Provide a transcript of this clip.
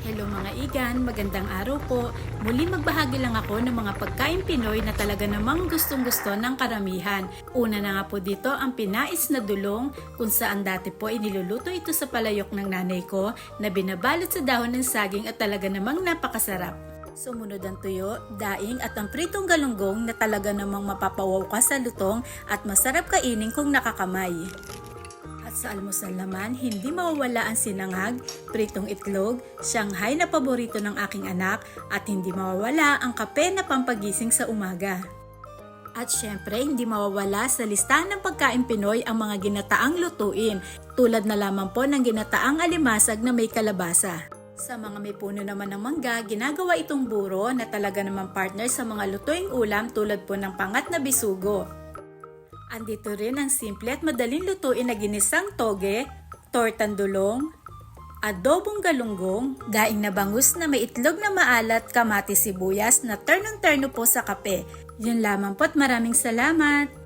Hello mga igan, magandang araw po. Muli magbahagi lang ako ng mga pagkain Pinoy na talaga namang gustong gusto ng karamihan. Una na nga po dito ang pinais na dulong kung saan dati po iniluluto ito sa palayok ng nanay ko na binabalot sa dahon ng saging at talaga namang napakasarap. Sumunod ang tuyo, daing at ang pritong galunggong na talaga namang mapapawaw ka sa lutong at masarap kainin kung nakakamay. At sa almusal naman, hindi mawawala ang sinangag, pritong itlog, Shanghai na paborito ng aking anak, at hindi mawawala ang kape na pampagising sa umaga. At syempre, hindi mawawala sa listahan ng pagkain Pinoy ang mga ginataang lutuin, tulad na lamang po ng ginataang alimasag na may kalabasa. Sa mga may puno naman ng mangga, ginagawa itong buro na talaga naman partner sa mga lutuing ulam tulad po ng pangat na bisugo. Andito rin ang simple at madaling lutuin na ginisang toge, tortang dulong, adobong galunggong, daing na bangus na may itlog na maalat, kamatis sibuyas na ternong-terno po sa kape. Yun lamang po at maraming salamat!